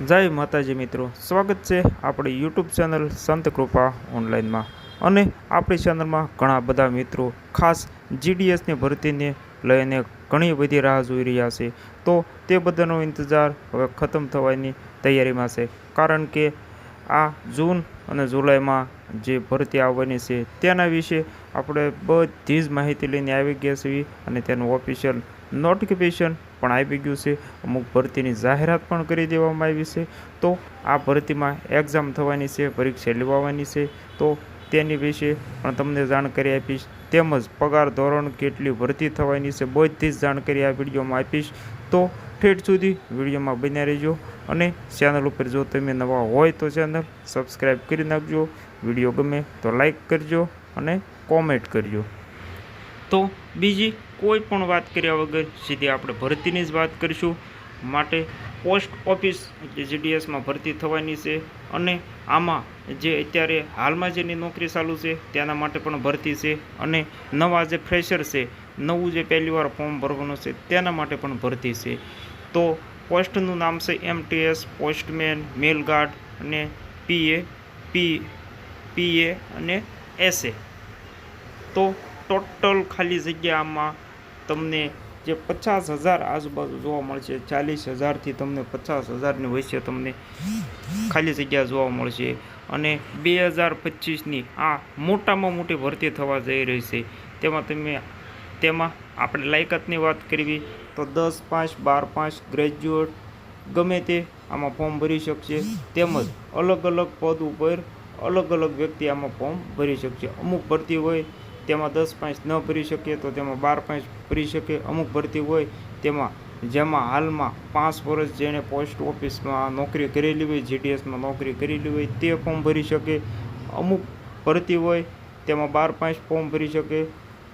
જય માતાજી મિત્રો. સ્વાગત છે આપણી યુટ્યુબ ચેનલ સંત કૃપા ઓનલાઈનમાં. અને આપણી ચેનલમાં ઘણા બધા મિત્રો ખાસ જીડીએસની ભરતીને લઈને ઘણી બધી રાહ જોઈ રહ્યા છે. તો તે બધાનો ઇંતજાર હવે ખતમ થવાની તૈયારીમાં છે. કારણ કે આ જૂન અને જુલાઈમાં જે ભરતી આવવાની છે તેના વિશે આપણે બધી જ માહિતી લઈને આવી ગયા છીએ અને તેનું ઓફિશિયલ નોટિફિકેશન પણ આવી ગયું છે. અમુક ભરતીની જાહેરાત પણ કરી દેવામાં આવી છે. તો આ ભરતીમાં એક્ઝામ થવાની છે, પરીક્ષા લેવાવાની છે. તો તેની વિશે પણ તમને જાણકારી આપીશ. તેમજ પગાર ધોરણ કેટલી ભરતી થવાની છે, બધી જ જાણકારી આ વિડીયોમાં આપીશ. તો ઠેઠ સુધી વિડીયોમાં બન્યા રહેજો અને ચેનલ ઉપર જો તમે નવા હોય તો ચેનલ સબસ્ક્રાઈબ કરી નાખજો. વીડિયો ગમે તો લાઈક કરજો અને કોમેન્ટ કરજો. તો બીજી કોઈ પણ વાત કર્યા વગર સીધી આપણે ભરતીની જ વાત કરીશું. માટે પોસ્ટ ઓફિસ એટલે જીડીએસમાં ભરતી થવાની છે અને આમાં જે અત્યારે હાલમાં જેની નોકરી ચાલુ છે તેના માટે પણ ભરતી છે અને નવા જે ફ્રેશર છે, નવું જે પહેલીવાર ફોર્મ ભરવાનું છે તેના માટે પણ ભરતી છે. તો પોસ્ટનું નામ છે એમટીએસ પોસ્ટમેન મેલગાર્ડ અને પીએ પી પીએ અને એસએ તો ટોટલ ખાલી જગ્યામાં તમને જે પચાસ હજાર આજુબાજુ જોવા મળશે, ચાલીસ હજારથી તમને પચાસ હજારની વચ્ચે તમને ખાલી જગ્યા જોવા મળશે. અને બે હજાર પચીસની આ મોટામાં મોટી ભરતી થવા જઈ રહી છે. તેમાં તમે, તેમાં આપણે લાયકાતની વાત કરવી તો દસ પાંચ બાર પાંચ ગ્રેજ્યુએટ ગમે તે આમાં ફોર્મ ભરી શકશે. તેમજ અલગ અલગ પદ ઉપર અલગ અલગ વ્યક્તિ આમાં ફોર્મ ભરી શકશે. અમુક ભરતી હોય તેમાં દસ પાંચ ન ભરી શકીએ તો તેમાં બાર પાંચ ભરી શકે અમુક ભરતી હોય તેમાં જેમાં હાલમાં પાંચ વર્ષ જેણે પોસ્ટ ઓફિસમાં નોકરી કરેલી હોય જીડીએસમાં નોકરી કરેલી હોય, તે ફોર્મ ભરી શકે. અમુક ભરતી હોય તેમાં બાર પાંચ ફોર્મ ભરી શકે.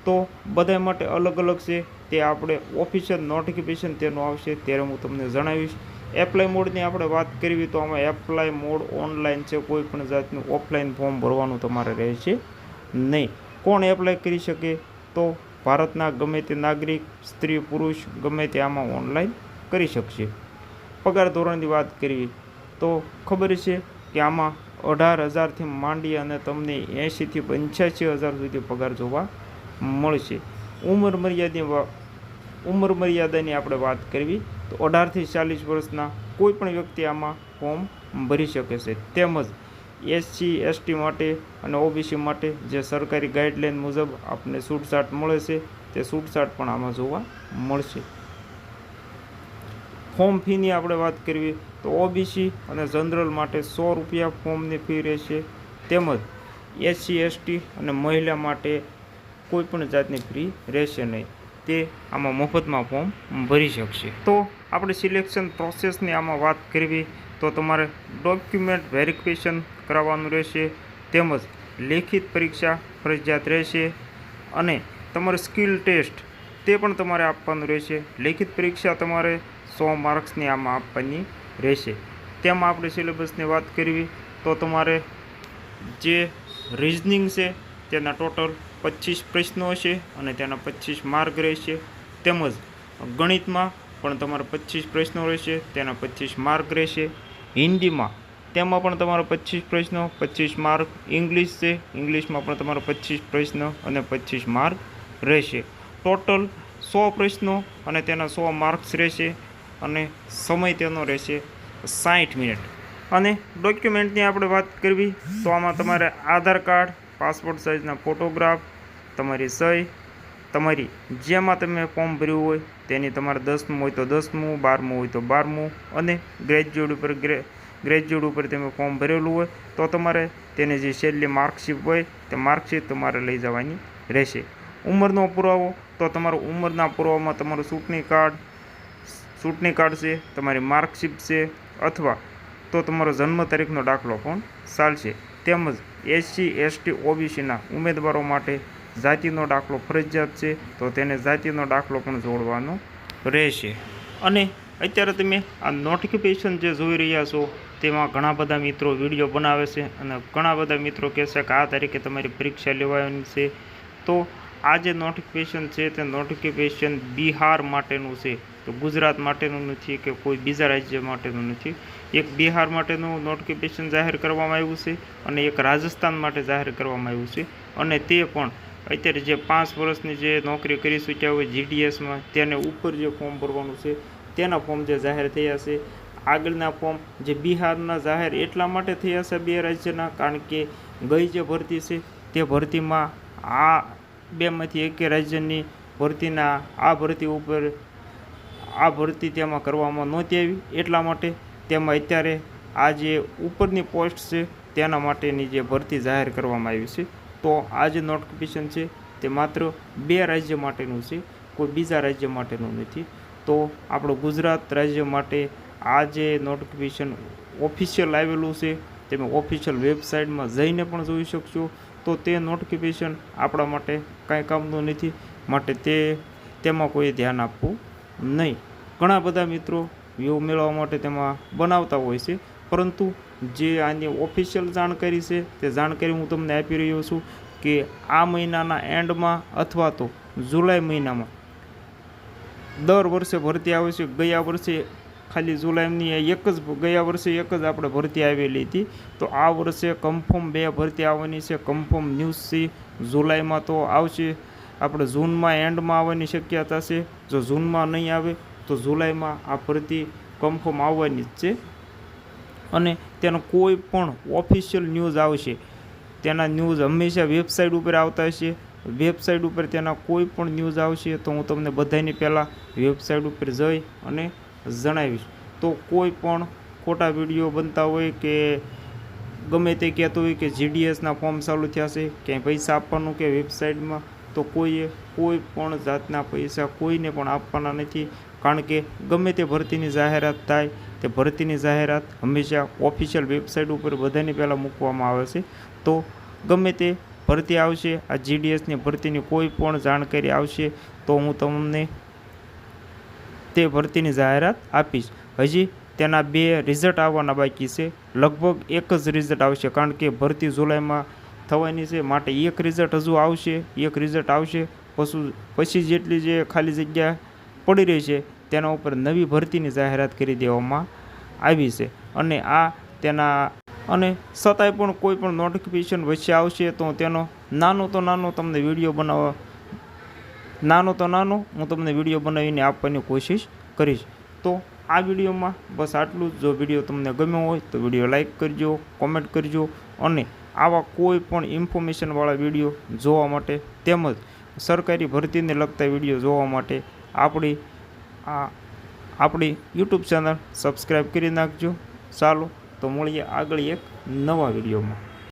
તો બધા માટે અલગ અલગ છે. તે આપણે ઓફિશિયલ નોટિફિકેશન તેનું આવશે ત્યારે હું તમને જણાવીશ. એપ્લાય મોડની આપણે વાત કરવી તો આમાં એપ્લાય મોડ ઓનલાઈન છે. કોઈ પણ જાતનું ઓફલાઈન ફોર્મ ભરવાનું તમારે રહેશે નહીં. કોણ એપ્લાય કરી શકે? તો ભારતના ગમે તે નાગરિક, સ્ત્રી, પુરુષ ગમે તે આમાં ઓનલાઈન કરી શકશે. પગાર ધોરણની વાત કરીએ, તો ખબર છે કે આમાં અઢાર હજારથી માંડી અને તમને એંશીથી પંચ્યાસી હજાર સુધી પગાર જોવા મળશે. ઉંમર મર્યાદાની ઉંમર મર્યાદાની આપણે વાત કરવી, તો અઢારથી ચાલીસ વર્ષના કોઈ પણ વ્યક્તિ આમાં ફોર્મ ભરી શકે છે. તેમજ એસસી એસટી માટે અને ઓબીસી માટે જે સરકારી ગાઈડલાઇન મુજબ આપને છૂટછાટ મળે છે, તે છૂટછાટ પણ આમાં જોવા મળશે. ફોર્મ ફીની આપણે વાત કરવી, તો ઓબીસી અને જનરલ માટે સો રૂપિયા ફોર્મની ફી રહેશે. તેમજ એસસી એસટી અને મહિલા માટે કોઈ પણ જાતની ફી રહેશે નહીં. તે આમાં મફતમાં ફોર્મ ભરી શકશે. તો આપણે સિલેક્શન પ્રોસેસની આમાં વાત કરવી તો તમારે ડોક્યુમેન્ટ વેરિફિકેશન કરાવવાનું રહેશે, તેમજ લેખિત પરીક્ષા ફરજિયાત રહેશે અને તમારે સ્કિલ ટેસ્ટ તે પણ તમારે આપવાનું રહેશે. લેખિત પરીક્ષા તમારે સો માર્ક્સની આમાં આપવાની રહેશે. તેમાં આપણે સિલેબસની વાત કરવી, તો તમારે જે રિઝનિંગ છે તેના ટોટલ પચીસ પ્રશ્નો હશે અને તેના પચીસ માર્ક રહેશે. તેમજ ગણિતમાં પણ તમારે પચીસ પ્રશ્નો રહેશે, તેના પચીસ માર્ક રહેશે. હિન્દીમાં. તેમાં પણ તમારા પચીસ પ્રશ્નો પચીસ માર્ક. ઇંગ્લિશ છે, ઇંગ્લિશમાં પણ તમારા પચીસ પ્રશ્નો અને પચીસ માર્ક રહેશે. ટોટલ સો પ્રશ્નો અને તેના સો માર્ક્સ રહેશે અને સમય તેનો રહેશે સાઠ મિનિટ. અને ડોક્યુમેન્ટની આપણે વાત કરવી, તો આમાં તમારે આધાર કાર્ડ, પાસપોર્ટ સાઇઝના ફોટોગ્રાફ, તમારી સહી તમારી જેમાં તમે ફોર્મ ભર્યું હોય તેની તમારે દસમું હોય તો દસમું, બારમું હોય તો બારમું અને ગ્રેજ્યુએટ ઉપર ગ્રે, ગ્રેજ્યુએટ ઉપર તમે ફોર્મ ભરેલું હોય તો તમારે તેને જે છેલ્લી માર્કશીટ હોય તે માર્કશીટ તમારે લઈ જવાની રહેશે. ઉંમરનો પુરાવો, તો તમારો ઉંમરના પુરાવામાં તમારું ચૂંટણી કાર્ડ ચૂંટણી કાર્ડ છે, તમારી માર્કશીટ છે અથવા તો તમારો જન્મ તારીખનો દાખલો પણ ચાલશે. તેમજ એસસી, એસટી, ઓબીસીના ઉમેદવારો માટે જાતિનો દાખલો ફરજિયાત છે, તો તેને જાતિનો દાખલો પણ જોડવાનો રહેશે. અને અત્યારે તમે આ નોટિફિકેશન જે જોઈ રહ્યા છો, તેમાં ઘણા બધા મિત્રો વીડિયો બનાવે છે અને ઘણા બધા મિત્રો કહેશે કે આ તારીખે તમારી પરીક્ષા લેવાની છે. તો આ જે નોટિફિકેશન છે, તે નોટિફિકેશન બિહાર માટેનું છે. તો ગુજરાત માટેનું નથી કે કોઈ બીજા રાજ્ય માટેનું નથી. એક બિહાર માટેનું નોટિફિકેશન જાહેર કરવામાં આવ્યું છે અને એક રાજસ્થાન માટે જાહેર કરવામાં આવ્યું છે. અને તે પણ અત્યારે જે પાંચ વર્ષની જે નોકરી કરી ચૂક્યા હોય જીડીએસમાં તેને ઉપર જે ફોર્મ ભરવાનું છે, તેના ફોર્મ જે જાહેર થયા છે. આગળના ફોર્મ જે બિહારના જાહેર એટલા માટે થયા છે બે રાજ્યના, કારણ કે ગઈ જે ભરતી છે, તે ભરતીમાં આ બેમાંથી એકે રાજ્યની ભરતીના, આ ભરતી ઉપર આ ભરતી તેમાં કરવામાં નહોતી આવી. એટલા માટે તેમાં અત્યારે આ જે ઉપરની પોસ્ટ છે, તેના માટેની જે ભરતી જાહેર કરવામાં આવી છે. તો આ જે નોટિફિકેશન છે, તે માત્ર બે રાજ્ય માટેનું છે, કોઈ બીજા રાજ્ય માટેનું નથી. તો આપણું ગુજરાત રાજ્ય માટે આ જે નોટિફિકેશન ઓફિશિયલ આવેલું છે, તમે ઓફિશિયલ વેબસાઇટમાં જઈને પણ જોઈ શકશો. તો તે નોટિફિકેશન આપણા માટે કાંઈ કામનું નથી, માટે તે, તેમાં કોઈ ધ્યાન આપવું નહીં. ઘણા બધા મિત્રો વ્યૂ મેળવવા માટે તેમાં બનાવતા હોય છે, પરંતુ જે આની ઓફિશિયલ જાણકારી છે, તે જાણકારી હું તમને આપી રહ્યો છું કે આ મહિનાના એન્ડમાં અથવા તો જુલાઈ મહિનામાં દર વર્ષે ભરતી આવે છે. ગયા વર્ષે ખાલી જુલાઈની એક જ, ગયા વર્ષે એક જ આપણે ભરતી આવેલી હતી. તો આ વર્ષે કન્ફર્મ બે ભરતી આવવાની છે. કન્ફર્મ ન્યૂઝ છે. જુલાઈમાં તો આવશે. આપણે જૂનમાં એન્ડમાં આવવાની શક્યતા છે. જો જૂનમાં નહીં આવે, તો જુલાઈમાં આ ભરતી કન્ફર્મ આવવાની જ છે. અને તેનો કોઈ પણ ઓફિશિયલ ન્યૂઝ આવશે. તેના ન્યૂઝ હંમેશા વેબસાઇટ ઉપર આવતા હશે. વેબસાઇટ ઉપર તેના કોઈ પણ ન્યૂઝ આવશે તો હું તમને બધાની પહેલાં વેબસાઇટ ઉપર જઈ અને જણાવીશ. તો કોઈ પણ ખોટા વીડિયો બનતા હોય કે ગમે તે કહેતો હોય કે જીડીએસના ફોર્મ ચાલુ થયા છે, ક્યાંય પૈસા આપવાનું કે વેબસાઇટમાં તો કોઈએ કોઈ પણ જાતના પૈસા કોઈને પણ આપવાના નથી. કારણ કે ગમે તે ભરતીની જાહેરાત થાય તે ભરતીની જાહેરાત હંમેશા ઓફિશિયલ વેબસાઇટ ઉપર બધાની પહેલાં મૂકવામાં આવે છે. તો ગમે તે ભરતી આવશે, આ જીડીએસની ભરતીની કોઈ પણ જાણકારી આવશે, તો હું તમને તે ભરતીની જાહેરાત આપીશ. હજી તેના બે રિઝલ્ટ આવવાના બાકી છે. લગભગ એક જ રિઝલ્ટ આવશે, કારણ કે ભરતી જુલાઈમાં થવાની છે. માટે એક રિઝલ્ટ હજુ આવશે, એક રિઝલ્ટ આવશે. પશુ પછી જેટલી જે ખાલી જગ્યા પડી રહી છે તેના ઉપર નવી ભરતીની જાહેરાત કરી દેવામાં આવી છે. અને આ તેના અને છતાંય પણ કોઈ પણ નોટિફિકેશન વચ્ચે આવશે તો તેનો નાનો તો નાનો તમને વીડિયો બનાવવા નાનો તો નાનો હું તમને વીડિયો બનાવીને આપવાની કોશિશ કરીશ. તો આ વિડીયોમાં બસ આટલું જ. જો વીડિયો તમને ગમ્યો હોય તો વીડિયો લાઇક કરજો કોમેન્ટ કરજો અને આવા કોઈ પણ ઇન્ફોર્મેશનવાળા વીડિયો જોવા માટે તેમજ સરકારી ભરતીને લગતા વીડિયો જોવા માટે આપણી આ આપણી યુટ્યુબ ચેનલ સબસ્ક્રાઈબ કરી નાખજો. ચાલો તો મળીએ આગળ એક નવા વિડીયોમાં.